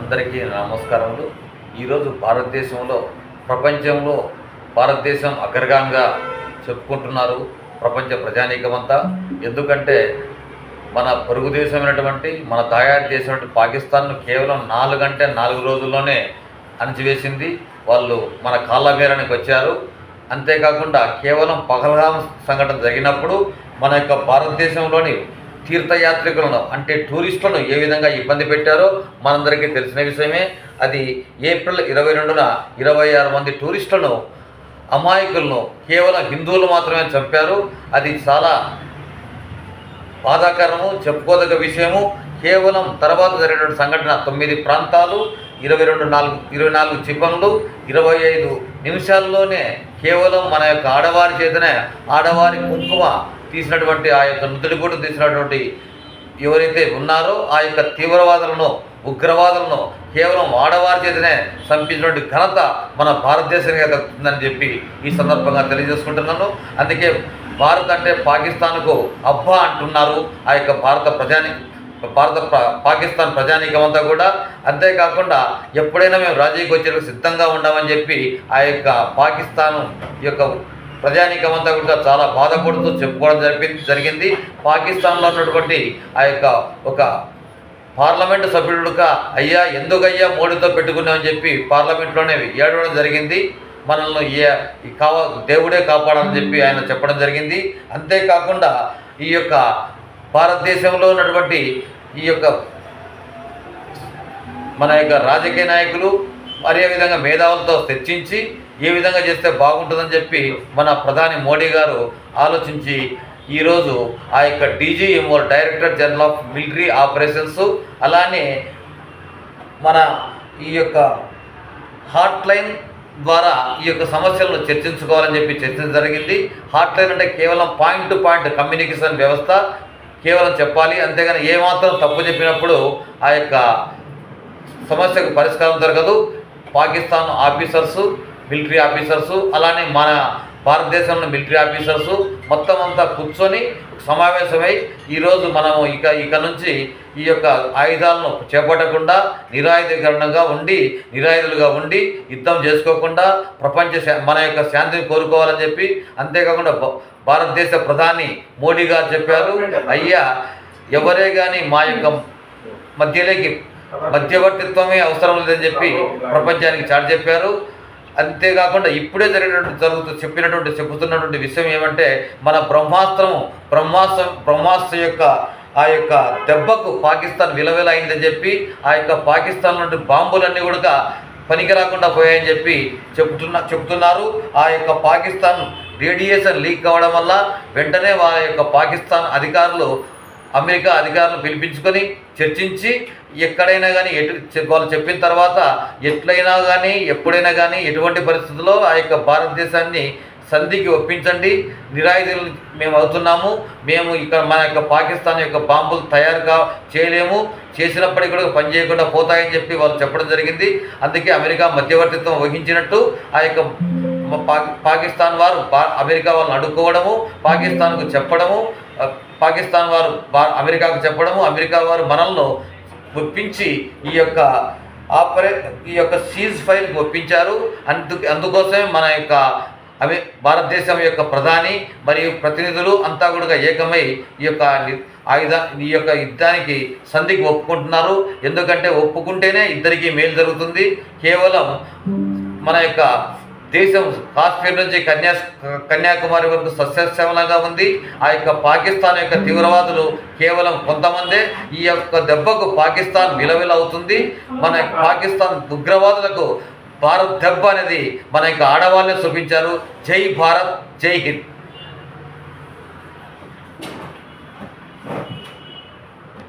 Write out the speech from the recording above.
అందరికీ నమస్కారములు. ఈరోజు భారతదేశంలో ప్రపంచంలో భారతదేశం అగ్రగామిగా చెప్పుకుంటున్నారు ప్రపంచ ప్రజానీకమంతా. ఎందుకంటే మన పొరుగు దేశమైనటువంటి మన తయారు చేసినటువంటి పాకిస్తాన్ను కేవలం నాలుగు గంటే నాలుగు రోజుల్లోనే అణిచివేసింది. వాళ్ళు మన కాళ్ళ మేరనికి వచ్చారు. అంతేకాకుండా కేవలం పహల్గాం సంఘటన జరిగినప్పుడు మన యొక్క భారతదేశంలోని తీర్థయాత్రికులను అంటే టూరిస్టులను ఏ విధంగా ఇబ్బంది పెట్టారో మనందరికీ తెలిసిన విషయమే. అది ఏప్రిల్ ఇరవై రెండున ఇరవై ఆరు మంది టూరిస్టులను అమాయకులను కేవలం హిందువులు మాత్రమే చంపారు. అది చాలా బాధాకరము చెప్పుకోదగ్గ విషయము. కేవలం తర్వాత జరిగినటువంటి సంఘటన తొమ్మిది ప్రాంతాలు ఇరవై రెండు నాలుగు ఇరవై నాలుగు చిప్పన్లు ఇరవై ఐదు నిమిషాల్లోనే కేవలం మన యొక్క ఆడవారి చేతనే ఆడవారి కుంకుమ తీసినటువంటి ఆ యొక్క నుదుటిగూడు తీసినటువంటి ఎవరైతే ఉన్నారో ఆ యొక్క తీవ్రవాదులను ఉగ్రవాదులను కేవలం ఆడవారి చేతనే చంపించినటువంటి ఘనత మన భారతదేశానికి దక్కుతుందని చెప్పి ఈ సందర్భంగా తెలియజేసుకుంటున్నాను. అందుకే భారత్ అంటే పాకిస్తాన్కు అబ్బా అంటున్నారు ఆ యొక్క భారత ప్రజాని భారత పాకిస్తాన్ ప్రజానీకం అంతా కూడా. అంతేకాకుండా ఎప్పుడైనా మేము రాజీకి వచ్చేందుకు సిద్ధంగా ఉండమని చెప్పి ఆ యొక్క పాకిస్తాన్ యొక్క ప్రజానీకం అంతా కూడా చాలా బాధపడుతూ చెప్పుకోవడం జరిపి జరిగింది. పాకిస్తాన్లో ఉన్నటువంటి ఆ యొక్క ఒక పార్లమెంటు సభ్యుడుగా అయ్యా ఎందుకయ్యా మోడీతో పెట్టుకున్నామని చెప్పి పార్లమెంట్లోనే ఏడవడం జరిగింది. మనల్ని ఈ కావ దేవుడే కాపాడాలని చెప్పి ఆయన చెప్పడం జరిగింది. అంతేకాకుండా ఈ యొక్క భారతదేశంలో ఉన్నటువంటి ఈ యొక్క మన యొక్క రాజకీయ నాయకులు మరే విధంగా మేధావులతో చర్చించి ఏ విధంగా చేస్తే బాగుంటుందని చెప్పి మన ప్రధాని మోడీ గారు ఆలోచించి ఈరోజు ఆ యొక్క DGMO director general of military operations అలానే మన ఈ యొక్క హాట్ లైన్ ద్వారా ఈ యొక్క సమస్యలను చర్చించుకోవాలని చెప్పి చర్చించడం జరిగింది. హాట్ లైన్ అంటే కేవలం పాయింట్ టు పాయింట్ కమ్యూనికేషన్ వ్యవస్థ కేవలం చెప్పాలి. అంతేగాని ఏమాత్రం తప్పు చెప్పినప్పుడు ఆ యొక్క సమస్యకు పరిష్కారం దొరకదు. పాకిస్తాన్ ఆఫీసర్సు మిలిటరీ ఆఫీసర్సు అలానే మన భారతదేశంలో మిలిటరీ ఆఫీసర్సు మొత్తం అంతా కూర్చొని సమావేశమై ఈరోజు మనము ఇక ఇక నుంచి ఈ యొక్క ఆయుధాలను చేపట్టకుండా నిరాయుధీకరణగా ఉండి నిరాయుధులుగా ఉండి యుద్ధం చేసుకోకుండా ప్రపంచ శా- మన యొక్క శాంతిని కోరుకోవాలని చెప్పి అంతేకాకుండా భ- భారతదేశ ప్రధాని మోడీ గారు చెప్పారు అయ్యా ఎవరే కానీ మా యొక్క మధ్యలోకి మధ్యవర్తిత్వమే అవసరం లేదని చెప్పి ప్రపంచానికి చాటి చెప్పారు. అంతేకాకుండా ఇప్పుడే జరిగినటువంటి జరుగుతూ చెప్పినటువంటి చెబుతున్నటువంటి విషయం ఏమంటే మన బ్రహ్మాస్త్రం బ్రహ్మాస్త్రం బ్రహ్మాస్త్రం యొక్క ఆ యొక్క దెబ్బకు పాకిస్తాన్ విలవిల అయిందని చెప్పి ఆ యొక్క పాకిస్తాన్ నుండి బాంబులన్నీ కూడా పనికి రాకుండా పోయాయని చెప్పి చెబుతున్న చెబుతున్నారు. ఆ యొక్క పాకిస్తాన్ రేడియేషన్ లీక్ కావడం వల్ల వెంటనే వారి యొక్క పాకిస్తాన్ అధికారులు అమెరికా అధికారులను పిలిపించుకొని చర్చించి ఎక్కడైనా కానీ ఎటు వాళ్ళు చెప్పిన తర్వాత ఎట్లయినా కానీ ఎప్పుడైనా కానీ ఎటువంటి పరిస్థితుల్లో ఆ యొక్క భారతదేశాన్ని సంధికి ఒప్పించండి. నిరాయుధులు మేము అవుతున్నాము. మేము ఇక్కడ మన యొక్క పాకిస్తాన్ యొక్క బాంబులు తయారుగా చేయలేము. చేసినప్పటికీ కూడా పని చేయకుండా పోతాయని చెప్పి వాళ్ళు చెప్పడం జరిగింది. అందుకే అమెరికా మధ్యవర్తిత్వం వహించినట్టు ఆ యొక్క పాకిస్తాన్ వారు అమెరికా వాళ్ళని అడుక్కోవడము పాకిస్తాన్కు చెప్పడము పాకిస్తాన్ వారు అమెరికాకు చెప్పడము అమెరికా వారు మనల్ని ఒప్పించి ఈ యొక్క ఆపరే ఈ యొక్క సీజ్ ఫైర్కి ఒప్పించారు. అందు అందుకోసమే మన యొక్క అమె భారతదేశం యొక్క ప్రధాని మరియు ప్రతినిధులు అంతా కూడా ఏకమై ఈ యొక్క ఆయుధ ఈ యొక్క యుద్ధానికి సంధికి ఒప్పుకుంటున్నారు. ఎందుకంటే ఒప్పుకుంటేనే ఇద్దరికీ మేలు జరుగుతుంది. కేవలం మన యొక్క దేశం కాశ్మీర్ నుంచి కన్యా కన్యాకుమారి వరకు సస్యశ్యామలంగా ఉంది. ఆ యొక్క పాకిస్తాన్ యొక్క తీవ్రవాదులు కేవలం కొంతమందే. ఈ యొక్క దెబ్బకు పాకిస్తాన్ విలవిలవుతుంది మన పాకిస్తాన్ ఉగ్రవాదులకు భారత్ దెబ్బ అనేది మన యొక్క ఆడవాళ్ళని చూపించారు. జై భారత్ జై హింద్.